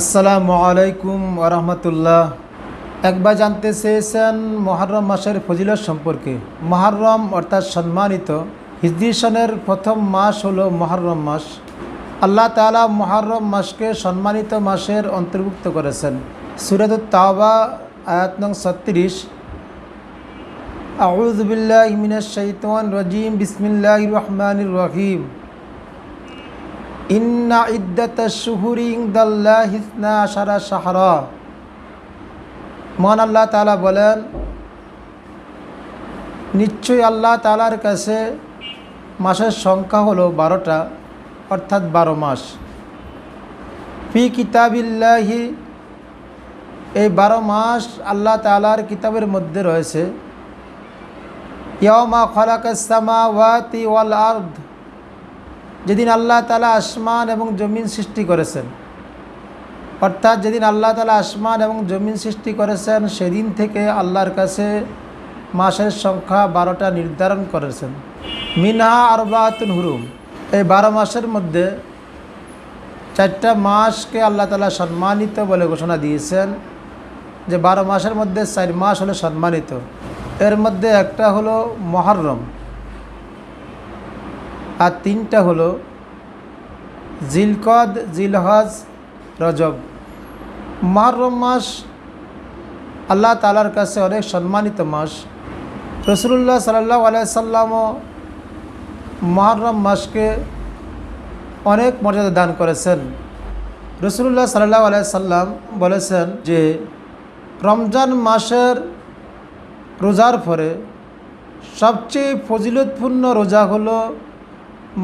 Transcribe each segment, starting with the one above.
আসসালামু আলাইকুম রহমতুল্লাহ। একবার জানতে চেয়েছেন মহরম মাসের ফজিলত সম্পর্কে? মহরম অর্থাৎ সম্মানিত। হিজরি সনের প্রথম মাস হলো মহরম মাস। আল্লাহ তাআলা মহরম মাসকে সম্মানিত মাসের অন্তর্ভুক্ত করেছেন। সুরত তাওবা, আয়াত নং ছত্রিশ। আউজ বিল্লাহ মিনাশ শাইতানির রাজিম। বিসমিল্লাহির রহমানির রহিম। ইন্না ইদ্দাতা শুহুরি ইংদাল্লাহ ইসনা আশারা শাহরা। মহান আল্লাহ তালা বলেন, নিশ্চয়ই আল্লাহ তালার কাছে মাসের সংখ্যা হলো বারোটা, অর্থাৎ বারো মাস। ফি কিতাবিল্লাহি, এই বারো মাস আল্লাহ তালার কিতাবের মধ্যে রয়েছে। ইয়মা খলাকাসমা ওয়াতি ওয়াল আর্দ। যেদিন আল্লাহ তালা আসমান এবং জমিন সৃষ্টি করেছেন, অর্থাৎ যেদিন আল্লাহ তালা আসমান এবং জমিন সৃষ্টি করেছেন, সেদিন থেকে আল্লাহর কাছে মাসের সংখ্যা বারোটা নির্ধারণ করেছেন। মিনহা আরবাতুল হুরুম। এই বারো মাসের মধ্যে চারটা মাসকে আল্লাহ তালা সম্মানিত বলে ঘোষণা দিয়েছেন। যে বারো মাসের মধ্যে চার মাস হলো সম্মানিত। এর মধ্যে একটা হলো মহরম। আর তিনটা হলো জিলকদ, জিলহজ, রজব। মহরম মাস আল্লাহ তালার কাছে অনেক সম্মানিত মাস। রসুল্লাহ সাল্লাহ আলাইসাল্লামও মহরম মাসকে অনেক মর্যাদা দান করেছেন। রসুল্লাহ সাল্লাহ আলাইসাল্লাম বলেছেন যে, রমজান মাসের রোজার পরে সবচেয়ে ফজিলতপূর্ণ রোজা হলো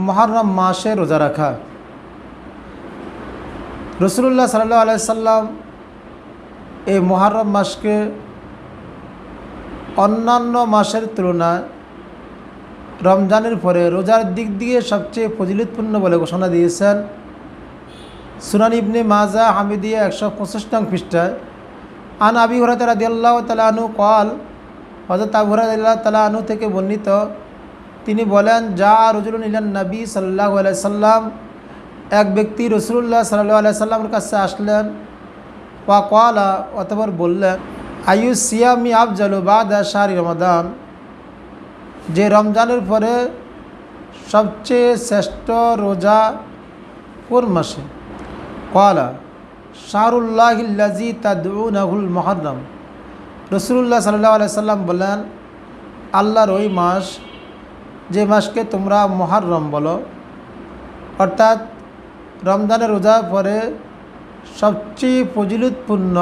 মহরম মাসে রোজা রাখা। রসুল্লাহ সাল্লাহ আলাইসাল্লাম এই মহরম মাসকে অন্যান্য মাসের তুলনায় রমজানের পরে রোজার দিক দিয়ে সবচেয়ে ফজিলতপূর্ণ বলে ঘোষণা দিয়েছেন সুনান ইবনে মাজা হামিদিয়া একশো পঁচিশ নং পৃষ্ঠায়। আন আবি হরাত রাদিয়াল্লাহ তালানু কল হজরত আবু হরাদিল্লাহ তালানু থেকে বর্ণিত তিনি বলেন, যা রজুল ইলান নবী সাল্লাহ সাল্লাম, এক ব্যক্তি রসুল্লাহ সাল্লাহ সাল্লামের কাছে আসলেন, ওয়া কলা অতপর বললেন, আয়ু সিয়ামি আফজালু বাদ শাহরি রমাদান? যে রমজানের পরে সবচেয়ে শ্রেষ্ঠ রোজা কোন মাসে? কলা শাহরুল্লাহিল্লাজি তাদুনাহুল মহরম রসুল্লাহ সাল্লাহ আলাইসাল্লাম বললেন আল্লাহর ওই মাস যে মাসকে তোমরা মহারম বলো। অর্থাৎ রমজানের রোজার পরে সবচেয়ে ফজিলতপূর্ণ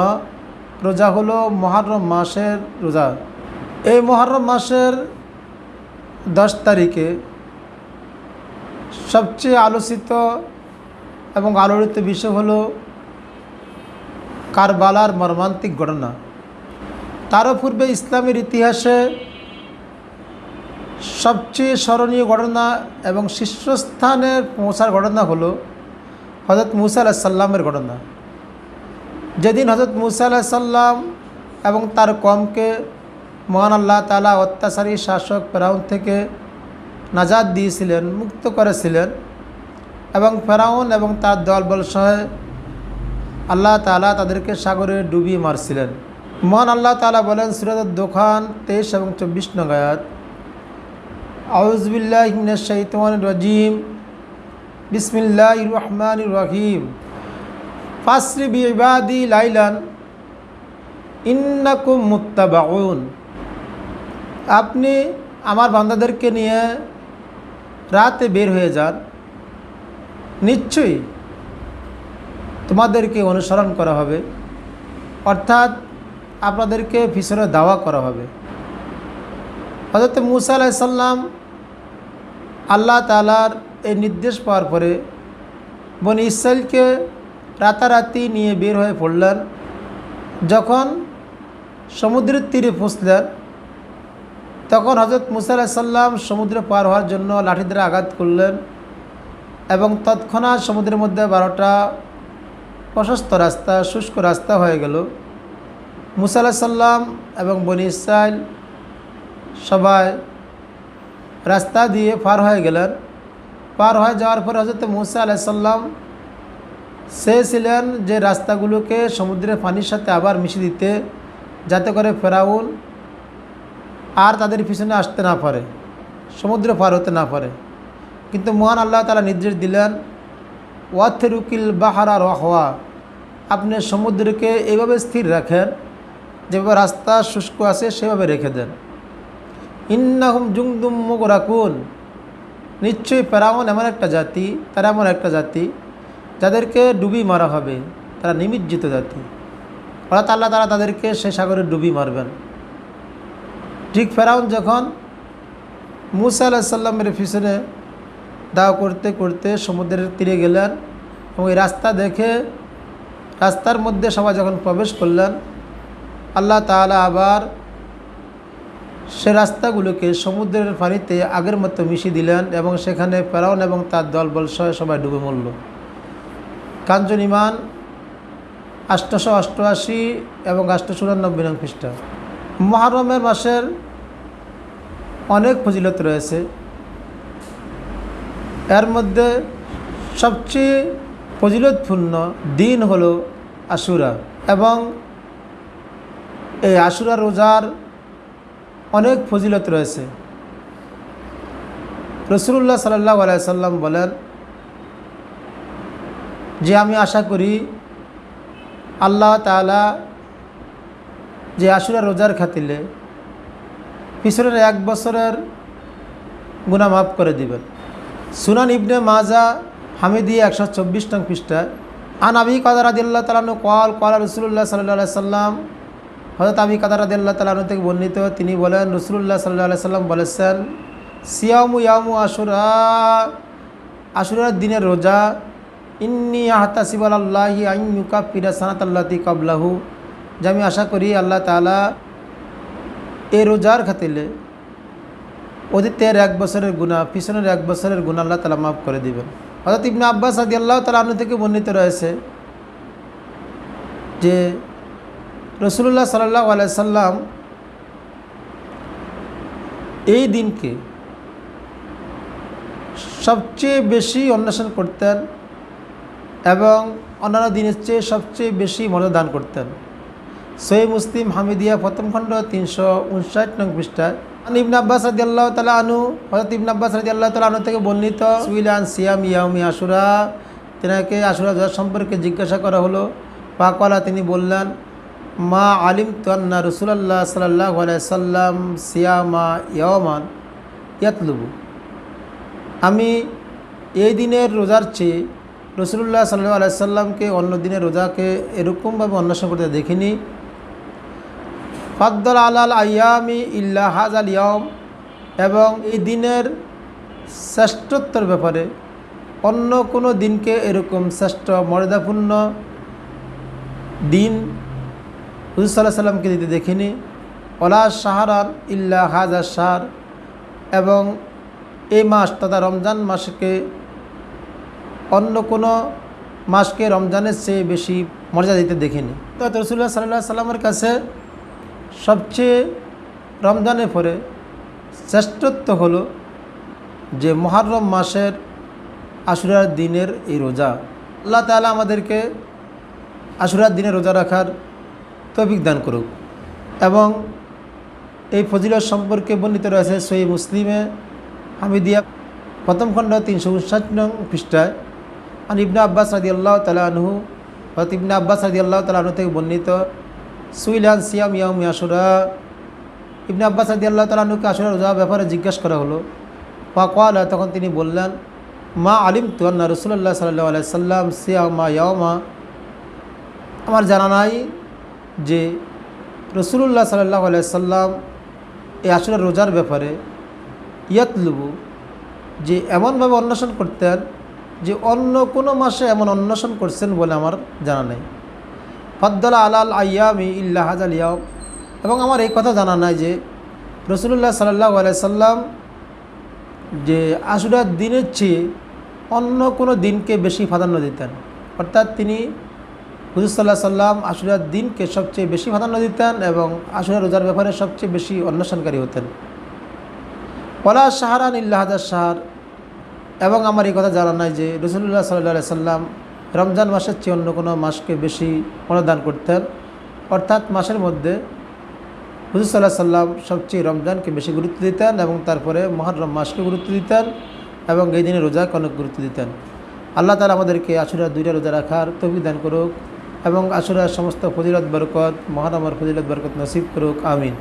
রোজা হলো মহারম মাসের রোজা। এই মহারম মাসের দশ তারিখে সবচেয়ে আলোচিত এবং আলোড়িত বিষয় হলো কারবালার মর্মান্তিক ঘটনা। তারও পূর্বে ইসলামের ইতিহাসে সবচেয়ে স্মরণীয় ঘটনা এবং শীর্ষস্থানে পৌঁছার ঘটনা হলো হজরত মুসা আলাহিসাল্লামের ঘটনা। যেদিন হজরত মুসা আলাহিসাল্লাম এবং তার কমকে মহান আল্লাহ তালা অত্যাচারী শাসক ফেরাউন থেকে নাজাদ দিয়েছিলেন, মুক্ত করেছিলেন এবং ফেরাউন এবং তার দলবল সহ আল্লাহ তালা তাদেরকে সাগরে ডুবিয়ে মারছিলেন। মহান আল্লাহ তালা বলেন সুরত দোকান তেইশ এবং চব্বিশ নগায়াত আউজবিল্লাহমিনশাইতান রাজিম। বিসমিল্লাহ রহমান রহিম। ফাসরি বিবাদি লাইলান। ইন্নাকুম মুত্তাবাউন। আপনি আমার বান্দাদেরকে নিয়ে রাতে বের হয়ে যান। নিশ্চয়ই তোমাদেরকে অনুসরণ করা হবে। অর্থাৎ আপনাদেরকে পিছনে দাওয়া করা হবে। হজরত মুসা আলাইসাল্লাম আল্লাহ তালার এই নির্দেশ পাওয়ার পরে বনি ইসরায়েলকে রাতারাতি নিয়ে বের হয়ে পড়লেন। যখন সমুদ্রের তীরে পৌঁছলেন, তখন হজরত মুসা আলাইসাল্লাম সমুদ্রে পার হওয়ার জন্য লাঠি দ্বারা আঘাত করলেন এবং তৎক্ষণাৎ সমুদ্রের মধ্যে বারোটা প্রশস্ত রাস্তা, শুষ্ক রাস্তা হয়ে গেল। মুসা আলাহিসাল্লাম এবং বনি ইসরায়েল সবাই রাস্তা দিয়ে পার হয়ে গেলেন। পার হয়ে যাওয়ার পর হজরত মুসা আলাইসাল্লাম সে ছিলেন যে রাস্তাগুলোকে সমুদ্রের পানির সাথে আবার মিশিয়ে দিতে, যাতে করে ফেরাউন আর তাদের পিছনে আসতে না পারে, সমুদ্র পার হতে না পারে। কিন্তু মহান আল্লাহ তালা নির্দেশ দিলেন ওয়াথেরুকিল বাহারা রহওয়া আপনি সমুদ্রকে এইভাবে স্থির রাখেন, যেভাবে রাস্তা শুষ্ক আছে সেভাবে রেখে দেন। ইন্নাহুম জুংদুম মুগরাকুন। নিশ্চয়ই ফেরাউন এমন একটা জাতি, তারা এমন একটা জাতি যাদেরকে ডুবি মারা হবে, তারা নিমিজ্জিত জাতি। অর্থাৎ আল্লাহ তারা তাদেরকে সে সাগরে ডুবি মারবেন। ঠিক ফেরাউন যখন মুসা আলাহিসাল্লামের পিছনে দাও করতে করতে সমুদ্রের তীরে গেলেন এবং এই রাস্তা দেখে রাস্তার মধ্যে সবাই যখন প্রবেশ করলেন, আল্লাহ তাআলা আবার সে রাস্তাগুলোকে সমুদ্রের পানিতে আগের মতো মিশিয়ে দিলেন এবং সেখানে ফেরাউন এবং তার দলবল সহ সবাই ডুবে মরল। কাঞ্চন ইমান আষ্টশো অষ্টআশি এবং আষ্টশো উনানব্বই নং খ্রিস্টা মহরমের মাসের অনেক ফজিলত রয়েছে। এর মধ্যে সবচেয়ে ফজিলতপূর্ণ দিন হলো আশুরা এবং এই আশুরা রোজার অনেক ফজিলত রয়েছে। রসুল্লাহ সাল্লাহ আলাইসাল্লাম বলেন, যে আমি আশা করি আল্লাহ তালা যে আশুরা রোজার খাতিলে পিছনের এক বছরের গুণা মাফ করে দিবেন। সুনান ইবনে মাজা হামিদি একশো চব্বিশ নং পৃষ্ঠা আন আবি কাদার আদিল্লা তালানু কল কল রসুল্লাহ সাল্লাহ সাল্লাম হজরত আবি কাদার আদিল্লা তালানু থেকে বর্ণিত, তিনি বলেন রসুল্লাহ সাল্লাহ সাল্লাম বলেছেন, সিয়ামু ইয়ামু আশুরা আশুরার দিনের রোজা, ইন্নি আহতাসিবাল আল্লাহি আইনুকা ফিরা সানাত আল্লাতি কাবলাহু যে আমি আশা করি আল্লাহ তালা এ রোজার খাতিলে অতীতের এক বছরের গুণা পিছনের এক বছরের গুণা আল্লাহ তালা মাফ করে দিবেন। অর্থাৎ ইবনে আব্বাস আদি আল্লাহ তালা আনু থেকে বর্ণিত রয়েছে যে রসুল্লাহ সাল্লাহ আলাইসাল্লাম এই দিনকে সবচেয়ে বেশি অন্বেষণ করতেন এবং অন্যান্য দিনের চেয়ে সবচেয়ে বেশি মর্যাদা দান করতেন। সই মুসলিম হামিদিয়া প্রথম খণ্ড তিনশো উনষাট নং পৃষ্ঠায় ইবন আব্বাস রাজি আল্লাহ তালা আনু হজরত ইবন আব্বাস রাজি আল্লাহ তালা আনু থেকে বর্ণিত, সুইলান সিয়াম ইয়ামি আশুরা তেনাকে আশুরা সম্পর্কে জিজ্ঞাসা করা হলো। পাকওয়ালা তিনি বললেন মা আলিম তন্না রসুলাল্লাহ সাল্লাহ সাল্লাম সিয়ামা ইয়ামান ইয়াতলুবু। আমি এই দিনের রোজার চেয়ে রসুল্লাহ সাল্লাহ আলাইসাল্লামকে অন্য দিনের রোজাকে এরকমভাবে অন্বেষণ করতে দেখিনি। ফাদ্দল আলাল আয়ামি ইল্লা হাজ আল ইয়ম এবং এই দিনের শ্রেষ্ঠত্বর ব্যাপারে অন্য কোনো দিনকে এরকম শ্রেষ্ঠ মর্যাদাপূর্ণ দিন হুজুর সাল্লাহ সাল্লামকে দিতে দেখিনি। ওলা শাহরান ইল্লা হাজার শাহর। এবং এই মাস তথা রমজান মাসকে অন্য কোনো মাসকে রমজানের চেয়ে বেশি মর্যাদা দিতে দেখিনি। তো রসুল্লাহ সাল্লাহ সাল্লামের কাছে সবচেয়ে রমজানের পরে শ্রেষ্ঠত্ব হলো যে মহারম মাসের আশুরার দিনের এই রোজা। আল্লাহ তালা আমাদেরকে আশুরার দিনে রোজা রাখার তৌফিক দান করুক। এবং এই ফজিলত সম্পর্কে বর্ণিত রয়েছে সই মুসলিমে হামিদিয়া প্রথম খণ্ড তিনশো উনষাট নং পৃষ্ঠায়। আর ইবনা আব্বাস রাজি আল্লাহ তালা আনহু হয়তো ইবনা আব্বাস রাজি আল্লাহ তালা আনহু থেকে বর্ণিত, সুইলান সিয়াম ইয়াম ইয়াসুরা ইবনে আব্বাস রাজি আল্লাহ তালা আনহুকে আসুরা রোজা ব্যাপারে জিজ্ঞাসা করা হলো। পাকওয়ালা তখন তিনি বললেন, মা আলিম তুয়ান্না রসুল্লাহ সাল্লাহ আলাই সাল্লাম সিয়ামা ইয়ামা আমার জানা নাই। যে রসুল্লাহ সাল্লাহ সাল্লাম এই আসলে রোজার ব্যাপারে ইয়াতলুবু, যে এমনভাবে অন্বেষণ করতেন যে অন্য কোনো মাসে এমন অন্বেষণ করছেন বলে আমার জানা নেই। ফদ্দলা আলাল আয়ামি ইল্লা হাজাল ইয়াম এবং আমার এই কথা জানা নাই যে রসুল্লাহ সাল্লাহ আলাইসাল্লাম যে আশুরার দিনের চেয়ে অন্য কোনো দিনকে বেশি প্রাধান্য দিতেন। অর্থাৎ তিনি হুজুর সাল্লাহ সাল্লাম আশুরার দিনকে সবচেয়ে বেশি প্রাধান্য দিতেন এবং আশুরা রোজার ব্যাপারে সবচেয়ে বেশি অন্বেষণকারী হতেন। পলা শাহরান ইল্লা হাজার শাহর, এবং আমার এই কথা জানা নাই যে রসুল্লাহ সাল্লাহ সাল্লাম রমজান মাসের চেয়ে অন্য কোনো মাসকে বেশি অনুদান করতেন। অর্থাৎ মাসের মধ্যে হুজুর সাল্লাহ সাল্লাম সবচেয়ে রমজানকে বেশি গুরুত্ব দিতেন এবং তারপরে মহরম মাসকে গুরুত্ব দিতেন এবং এই দিনে রোজাকে অনেক গুরুত্ব দিতেন। আল্লাহ তালা আমাদেরকে আশুরা দুইটা রোজা রাখার তৌফিক দান করুক। এবং আশুরার সমস্ত ফজিলত বরকত মহানামার ফজিলত বরকত নসিব করুক আমিন।